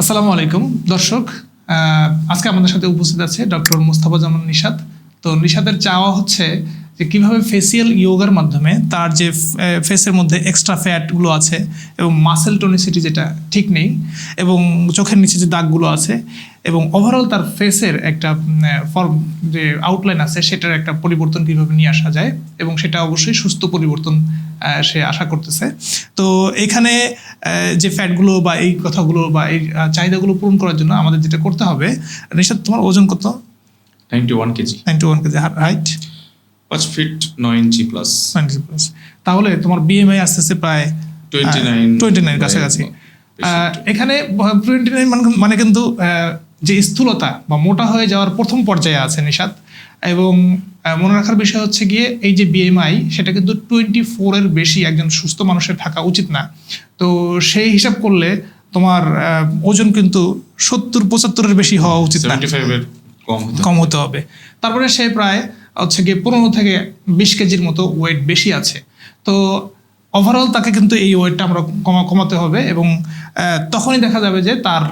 আসসালামু আলাইকুম, দর্শক। আজকে আমাদের সাথে উপস্থিত আছে ডক্টর মুস্তাফা জামান নিশাদ তো নিশাদের চাওয়া হচ্ছে যে কীভাবে ফেসিয়াল ইয়োগার মাধ্যমে তার যে ফেসের মধ্যে এক্সট্রা ফ্যাটগুলো আছে এবং মাসেল টনিসিটি যেটা ঠিক নেই এবং চোখের নিচে যে দাগগুলো আছে এবং ওভারঅল তার ফেসের একটা ফর্ম যে আউটলাইন আছে সেটার একটা পরিবর্তন কীভাবে নিয়ে আসা যায় এবং সেটা অবশ্যই সুস্থ পরিবর্তন সে আশা করতেছে। তো এখানে যে ফ্যাটগুলো বা এই কথাগুলো বা এই চাহিদাগুলো পূরণ করার জন্য আমাদের যেটা করতে হবে নিশাদ তোমার ওজন কত? Ninety one kg ninety one kg height পাঁচ ফিট নয় ইঞ্চি প্লাস তাহলে তোমার বিএমআই আসতেছে প্রায় টোয়েন্টি নাইন টোয়েন্টি নাইন কাছাকাছি আহ, এখানে টোয়েন্টি নাইন মানে কিন্তু আহ, যে স্থূলতা বা মোটা হয়ে যাওয়ার প্রথম পর্যায়ে আছে নিশাদ এবং মনে রাখার বিষয় হচ্ছে গিয়ে এই যে বিএমআই সেটা কিন্তু টোয়েন্টি ফোরের বেশি একজন সুস্থ মানুষের থাকা উচিত না। তো সেই হিসাব করলে তোমার ওজন কিন্তু সত্তর পঁচাত্তরের বেশি হওয়া উচিত না। কম হতে হবে। তারপরে সে প্রায় হচ্ছে গিয়ে পনেরো থেকে বিশ কেজির মতো ওয়েট বেশি আছে। তো ওভারঅল তাকে কিন্তু এই ওয়েটটা আমরা কমা কমাতে হবে এবং তখনই দেখা যাবে যে তার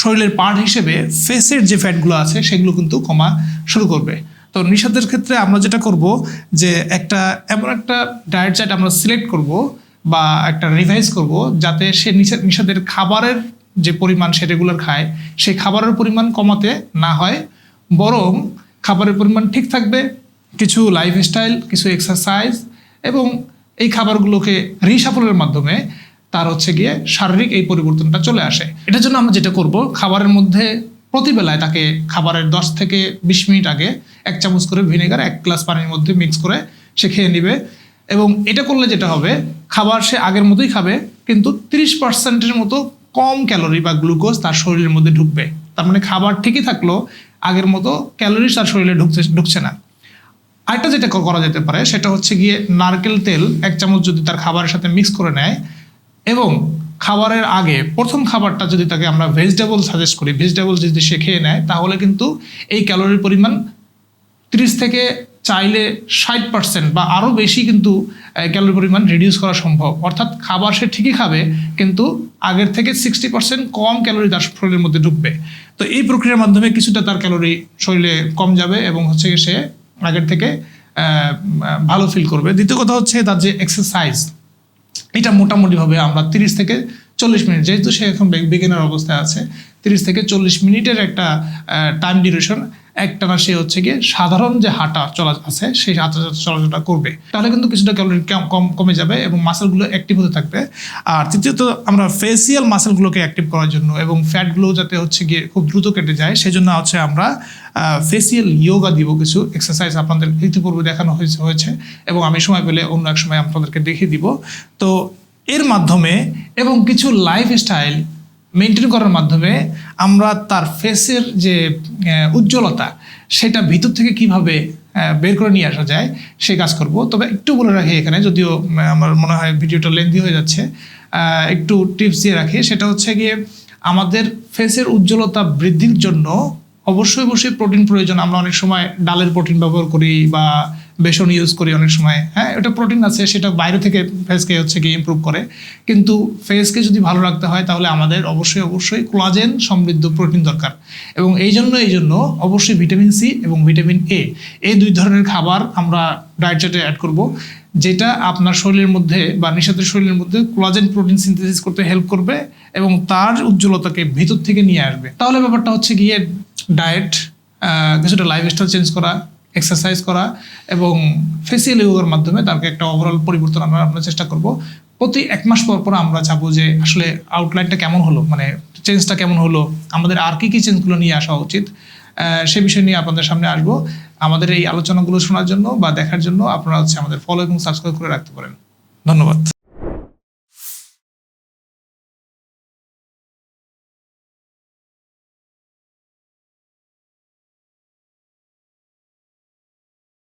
শরীরের পার্ট হিসেবে ফেসের যে ফ্যাটগুলো আছে সেগুলো কিন্তু কমা শুরু করবে। তো নিষাদের ক্ষেত্রে আমরা যেটা করব যে একটা, এমন একটা ডায়েট চার্ট আমরা সিলেক্ট করব বা একটা রিভাইজ করব যাতে সে নিষা- নিষাদের খাবারের যে পরিমাণ সে রেগুলার খায়, সেই খাবারের পরিমাণ কমাতে না হয়, বরং খাবারের পরিমাণ ঠিক থাকবে, কিছু লাইফস্টাইল কিছু এক্সারসাইজ এবং এই খাবারগুলোকে রিসাফলের মাধ্যমে তার হচ্ছে গিয়ে শারীরিক এই পরিবর্তনটা চলে আসে। এটার জন্য আমরা যেটা করব, খাবারের মধ্যে প্রতিবেলায় তাকে খাবারের দশ থেকে বিশ মিনিট আগে এক চামচ করে ভিনেগার, এক গ্লাস পানির মধ্যে মিক্স করে সে খেয়ে নিবে। এবং এটা করলে যেটা হবে, খাবার সে আগের মতোই খাবে, কিন্তু তিরিশ পার্সেন্টের মতো কম ক্যালোরি বা গ্লুকোজ তার শরীরের মধ্যে ঢুকবে। তার মানে খাবার ঠিকই থাকল, আগের মতো ক্যালোরি তার শরীরে ঢুকছে ঢুকছে না। আরেকটা যেটা করা যেতে পারে, সেটা হচ্ছে গিয়ে নারকেল তেল এক চামচ যদি তার খাবারের সাথে মিক্স করে নেয়, এবং খাবারের আগে প্রথম খাবারটা যদি তাকে আমরা ভেজিটেবল সাজেস্ট করি ভেজিটেবল যদি সে খেয়ে নেয়, তাহলে কিন্তু এই ক্যালোরির পরিমাণ তিরিশ থেকে চাইলে ষাট পার্সেন্ট বা আরও বেশি কিন্তু ক্যালোরি পরিমাণ রিডিউস করা সম্ভব। অর্থাৎ খাবার সে ঠিকই খাবে, কিন্তু আগের থেকে সিক্সটি পার্সেন্ট কম ক্যালোরি তার শরীরের মধ্যে ঢুকবে। তো এই প্রক্রিয়ার মাধ্যমে কিছুটা তার ক্যালোরি শরীরে কম যাবে এবং হচ্ছে সে আগের থেকে ভালো ফিল করবে। দ্বিতীয় কথা হচ্ছে তার যে এক্সারসাইজ এটা মোটামুটিভাবে আমরা তিরিশ থেকে চল্লিশ মিনিট, যেহেতু সে এখন বিগিনার অবস্থায় আছে, তিরিশ থেকে চল্লিশ মিনিটের একটা টাইম ডিউরেশন একটানা সে হচ্ছে গিয়ে সাধারণ যে হাঁটা চলা আছে, সেই হাঁটা চলাচলটা করবে। তাহলে কিন্তু কিছুটা ক্যালোরি কম, কমে যাবে এবং মাসেলগুলো অ্যাক্টিভ হতে থাকবে। আর তৃতীয়ত, আমরা ফেসিয়াল মাসেলগুলোকে অ্যাক্টিভ করার জন্য এবং ফ্যাটগুলো যাতে হচ্ছে গিয়ে খুব দ্রুত কেটে যায়, সেজন্য হচ্ছে আমরা ফেসিয়াল ইয়োগা দিব কিছু এক্সারসাইজ আপনাদের ইতিপূর্বে দেখানো হয়েছে হয়েছে এবং আমি সময় পেলে অন্য এক সময় আপনাদেরকে দেখিয়ে দিব। তো এর মাধ্যমে এবং কিছু লাইফস্টাইল মেনটেন করার মাধ্যমে আমরা তার ফেসের যে উজ্জ্বলতা, সেটা ভিতর থেকে কীভাবে বের করে নিয়ে আসা যায়, সেই কাজ করব। তবে একটু বলে রাখি এখানে, যদিও আমার মনে হয় ভিডিওটা লেন্দি হয়ে যাচ্ছে একটু টিপস দিয়ে রাখি। সেটা হচ্ছে গিয়ে, আমাদের ফেসের উজ্জ্বলতা বৃদ্ধির জন্য অবশ্যই অবশ্যই প্রোটিন প্রয়োজন। আমরা অনেক সময় ডালের প্রোটিন ব্যবহার করি বা বেসন ইউজ করি অনেক সময়। হ্যাঁ এটা প্রোটিন আছে, সেটা বাইরে থেকে ফেসকে হচ্ছে গিয়ে ইমপ্রুভ করে। কিন্তু ফেসকে যদি ভালো রাখতে হয়, তাহলে আমাদের অবশ্যই অবশ্যই কোলাজেন সমৃদ্ধ প্রোটিন দরকার। এবং এই জন্য এই জন্য অবশ্যই ভিটামিন সি এবং ভিটামিন এ এই দুই ধরনের খাবার আমরা ডায়েট চার্টে অ্যাড করব, যেটা আপনার শরীরের মধ্যে বা নিষাদের শরীরের মধ্যে কোলাজেন প্রোটিন সিনথেসিস করতে হেল্প করবে এবং তার উজ্জ্বলতাকে ভিতর থেকে নিয়ে আসবে। তাহলে ব্যাপারটা হচ্ছে গিয়ে ডায়েট কিছুটা লাইফস্টাইল চেঞ্জ করা এক্সারসাইজ করা এবং ফেসিয়াল ইয়োগার মাধ্যমে তাকে একটা ওভারঅল পরিবর্তন আমরা আমরা চেষ্টা করব। প্রতি এক মাস পর পর আমরা চাবো যে আসলে আউটলাইনটা কেমন হলো মানে চেঞ্জটা কেমন হলো, আমাদের আর কী কী চেঞ্জগুলো নিয়ে আসা উচিত সে বিষয় নিয়ে আপনাদের সামনে আসব। আমাদের এই আলোচনাগুলো শোনার জন্য বা দেখার জন্য আপনারা হচ্ছে আমাদের ফলো এবং সাবস্ক্রাইব করে রাখতে পারেন। ধন্যবাদ।